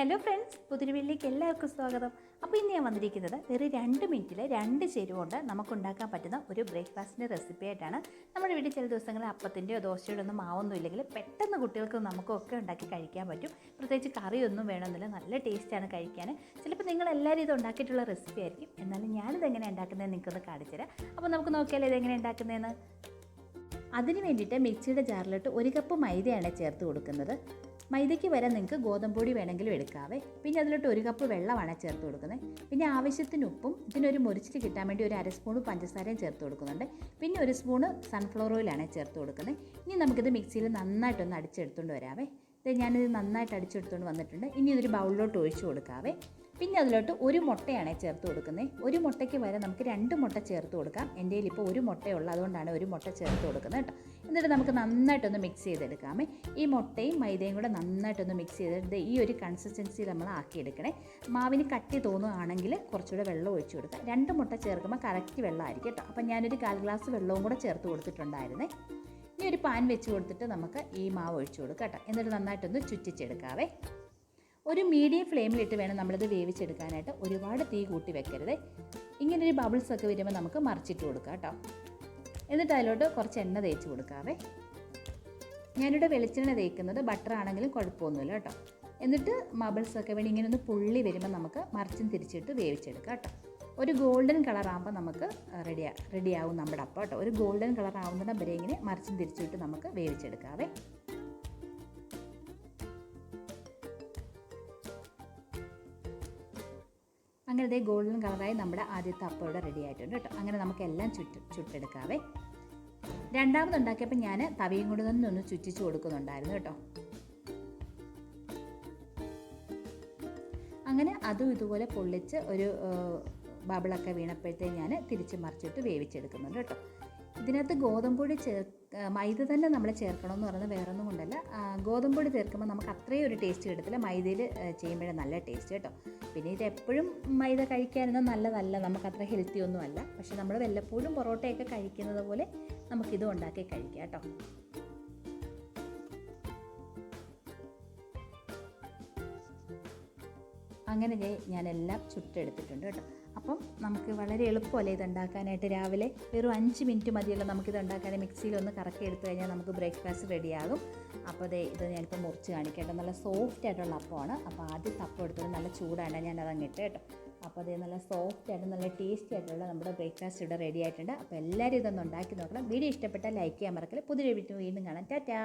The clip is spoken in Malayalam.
ഹലോ ഫ്രണ്ട്സ് പുതിരുവിലേക്ക് എല്ലാവർക്കും സ്വാഗതം. അപ്പോൾ ഇന്ന് ഞാൻ വന്നിരിക്കുന്നത് വെറും രണ്ട് മിനിറ്റിൽ രണ്ട് ചേരുവ കൊണ്ട് നമുക്കുണ്ടാക്കാൻ പറ്റുന്ന ഒരു ബ്രേക്ക്ഫാസ്റ്റിന്റെ റെസിപ്പി ആയിട്ടാണ്. നമ്മുടെ വീട്ടിൽ ചില ദിവസങ്ങളിൽ അപ്പത്തിന്റെയോ ദോശയുടെ ഒന്നും മാവൊന്നും ഇല്ലെങ്കിൽ പെട്ടെന്ന് കുട്ടികൾക്ക് നമുക്കൊക്കെ ഉണ്ടാക്കി കഴിക്കാൻ പറ്റും. പ്രത്യേകിച്ച് കറിയൊന്നും വേണമെന്നില്ല നല്ല ടേസ്റ്റാണ് കഴിക്കാൻ ചിലപ്പോൾ നിങ്ങൾ എല്ലാവരും ഇത് ഉണ്ടാക്കിയിട്ടുള്ള റെസിപ്പി ആയിരിക്കും. എന്നാലും ഞാനിത് എങ്ങനെ ഉണ്ടാക്കുന്നതെന്ന് നിങ്ങൾക്കൊന്ന് കാണിച്ചു തരാം. അപ്പോൾ നമുക്ക് നോക്കിയാലോ ഇതെങ്ങനെ ഉണ്ടാക്കുന്നതെന്ന്. അതിന് വേണ്ടിയിട്ട് മിക്സിയുടെ ജാറിലോട്ട് ഒരു കപ്പ് മൈദയാണ് ചേർത്ത് കൊടുക്കുന്നത്. മൈദയ്ക്ക് വരെ നിങ്ങൾക്ക് ഗോതമ്പൊടി വേണമെങ്കിലും എടുക്കാവേ. പിന്നെ അതിലോട്ട് ഒരു കപ്പ് വെള്ളമാണ് ചേർത്ത് കൊടുക്കുന്നത്. പിന്നെ ആവശ്യത്തിന് ഉപ്പും ഇതിനൊരു മുറിച്ചിട്ട് കിട്ടാൻ വേണ്ടി ഒരു അര സ്പൂൺ പഞ്ചസാരയും ചേർത്ത് കൊടുക്കുന്നുണ്ട്. പിന്നെ ഒരു സ്പൂണ് സൺഫ്ലവർ ഓയിലാണ് ചേർത്ത് കൊടുക്കുന്നത്. ഇനി നമുക്കിത് മിക്സിയിൽ നന്നായിട്ടൊന്ന് അടിച്ചെടുത്തുകൊണ്ട് വരാവേ. ഇത് ഞാനിത് നന്നായിട്ട് അടിച്ചെടുത്തുകൊണ്ട് വന്നിട്ടുണ്ട്. ഇനി ഇതൊരു ബൗളിലോട്ട് ഒഴിച്ചു കൊടുക്കാവേ. പിന്നെ അതിലോട്ട് ഒരു മുട്ടയാണ് ചേർത്ത് കൊടുക്കുന്നത്. ഒരു മുട്ടയ്ക്ക് വരെ നമുക്ക് രണ്ട് മുട്ട ചേർത്ത് കൊടുക്കാം. എന്റെ ഇപ്പോൾ ഒരു മുട്ടയുള്ള. അതുകൊണ്ടാണ് ഒരു മുട്ട ചേർത്ത് കൊടുക്കുന്നത് കേട്ടോ. എന്നിട്ട് നമുക്ക് നന്നായിട്ടൊന്ന് മിക്സ് ചെയ്തെടുക്കാമേ. ഈ മുട്ടയും മൈദയും കൂടെ നന്നായിട്ടൊന്ന് മിക്സ് ചെയ്തെടുത്ത് ഈ ഒരു കൺസിസ്റ്റൻസിയിൽ നമ്മൾ ആക്കിയെടുക്കണേ. മാവിന് കട്ടി തോന്നുകയാണെങ്കിൽ കുറച്ചുകൂടെ വെള്ളം ഒഴിച്ചു കൊടുക്കാം. രണ്ട് മുട്ട ചേർക്കുമ്പോൾ കറക്റ്റ് വെള്ളമായിരിക്കും കേട്ടോ. അപ്പം ഞാനൊരു കാൽ ഗ്ലാസ് വെള്ളവും കൂടെ ചേർത്ത് കൊടുത്തിട്ടുണ്ടായിരുന്നേ. ഇനി ഒരു പാൻ വെച്ച് കൊടുത്തിട്ട് നമുക്ക് ഈ മാവ് ഒഴിച്ചു കൊടുക്കാം കേട്ടോ. എന്നിട്ട് നന്നായിട്ടൊന്ന് ചുറ്റിച്ചെടുക്കാവേ. ഒരു മീഡിയം ഫ്ലെയിമിലിട്ട് വേണം നമ്മളിത് വേവിച്ചെടുക്കാനായിട്ട്. ഒരുപാട് തീ കൂട്ടി വെക്കരുത്. ഇങ്ങനെ ഒരു ബബിൾസ് ഒക്കെ വരുമ്പോൾ നമുക്ക് മറിച്ചിട്ട് കൊടുക്കാം കേട്ടോ. എന്നിട്ട് അതിലോട്ട് കുറച്ച് എണ്ണ തേച്ച് കൊടുക്കാവേ. ഞാനിവിടെ വെളിച്ചെണ്ണ തേക്കുന്നത് ബട്ടർ ആണെങ്കിലും കുഴപ്പമൊന്നുമില്ല കേട്ടോ. എന്നിട്ട് ബബിൾസ് ഒക്കെ വേണ്ടി ഇങ്ങനെ ഒന്ന് പുള്ളി വരുമ്പോൾ നമുക്ക് മറിച്ചും തിരിച്ചിട്ട് വേവിച്ചെടുക്കാം കേട്ടോ. ഒരു ഗോൾഡൻ കളർ ആകുമ്പോൾ നമുക്ക് റെഡി റെഡിയാവും നമ്മുടെ അപ്പം കേട്ടോ. ഒരു ഗോൾഡൻ കളർ ആവുന്നതിനെ ഇങ്ങനെ മറിച്ചും തിരിച്ചിട്ട് നമുക്ക് വേവിച്ചെടുക്കാവേ. അങ്ങനെ ഇതേ ഗോൾഡൻ കളറായി നമ്മുടെ ആദ്യത്തെ അപ്പം ഇവിടെ റെഡി ആയിട്ടുണ്ട് കേട്ടോ. അങ്ങനെ നമുക്കെല്ലാം ചുറ്റ് ചുട്ടെടുക്കാവേ. രണ്ടാമത് ഉണ്ടാക്കിയപ്പോൾ ഞാൻ തവിയും കൊണ്ട് തന്നെ ഒന്ന് ചുറ്റിച്ച് കൊടുക്കുന്നുണ്ടായിരുന്നു കേട്ടോ. അങ്ങനെ അതും ഇതുപോലെ പൊള്ളിച്ച് ഒരു ബബിളൊക്കെ വീണപ്പോഴത്തേക്ക് ഞാൻ തിരിച്ച് മറിച്ചിട്ട് വേവിച്ചെടുക്കുന്നുണ്ട് കേട്ടോ. ഇതിനകത്ത് ഗോതമ്പൊടി ചേർ മൈദ തന്നെ നമ്മൾ ചേർക്കണം എന്ന് പറയുന്നത് വേറെ ഒന്നും കൊണ്ടല്ല ഗോതമ്പൊടി ചേർക്കുമ്പോൾ നമുക്ക് അത്രയും ഒരു ടേസ്റ്റ് കിട്ടത്തില്ല. മൈദയിൽ ചെയ്യുമ്പോഴേ നല്ല ടേസ്റ്റ് കേട്ടോ. പിന്നെ ഇത് എപ്പോഴും മൈദ കഴിക്കാനൊന്നും നല്ലതല്ല. നമുക്ക് അത്ര ഹെൽത്തി ഒന്നും അല്ല. പക്ഷെ നമ്മൾ വല്ലപ്പോഴും പൊറോട്ടയൊക്കെ കഴിക്കുന്നത് പോലെ നമുക്കിതും ഉണ്ടാക്കി കഴിക്കാം കേട്ടോ. അങ്ങനെ ഞാനെല്ലാം ചുട്ടെടുത്തിട്ടുണ്ട് കേട്ടോ. അപ്പം നമുക്ക് വളരെ എളുപ്പമല്ലേ ഇത് ഉണ്ടാക്കാനായിട്ട്. രാവിലെ വെറും അഞ്ച് മിനിറ്റ് മതിയല്ലോ നമുക്കിത് ഉണ്ടാക്കാൻ മിക്സിയിൽ ഒന്ന് കറക്കി എടുത്തു കഴിഞ്ഞാൽ നമുക്ക് ബ്രേക്ക്ഫാസ്റ്റ് റെഡിയാകും. അപ്പോൾ അതെ ഇത് ഞാനിപ്പോൾ മുറിച്ച് കാണിക്കട്ടെ. നല്ല സോഫ്റ്റ് ആയിട്ടുള്ള അപ്പമാണ്. അപ്പോൾ ആദ്യം അപ്പം എടുത്തത് നല്ല ചൂടാണ്. ഞാനത് അങ്ങിട്ട് കേട്ടോ. അപ്പോൾ അതേ നല്ല സോഫ്റ്റ് ആയിട്ട് നല്ല ടേസ്റ്റി ആയിട്ടുള്ള നമ്മുടെ ബ്രേക്ക്ഫാസ്റ്റ് ഇവിടെ റെഡി ആയിട്ടുണ്ട് അപ്പോൾ എല്ലാവരും ഇതൊന്ന് ഉണ്ടാക്കി നോക്കണം. വീഡിയോ ഇഷ്ടപ്പെട്ടാൽ ലൈക്ക് ചെയ്യാൻ മറക്കൽ പുതിയ വീട്ടിൽ വീണ്ടും കാണാം. ടാറ്റാ!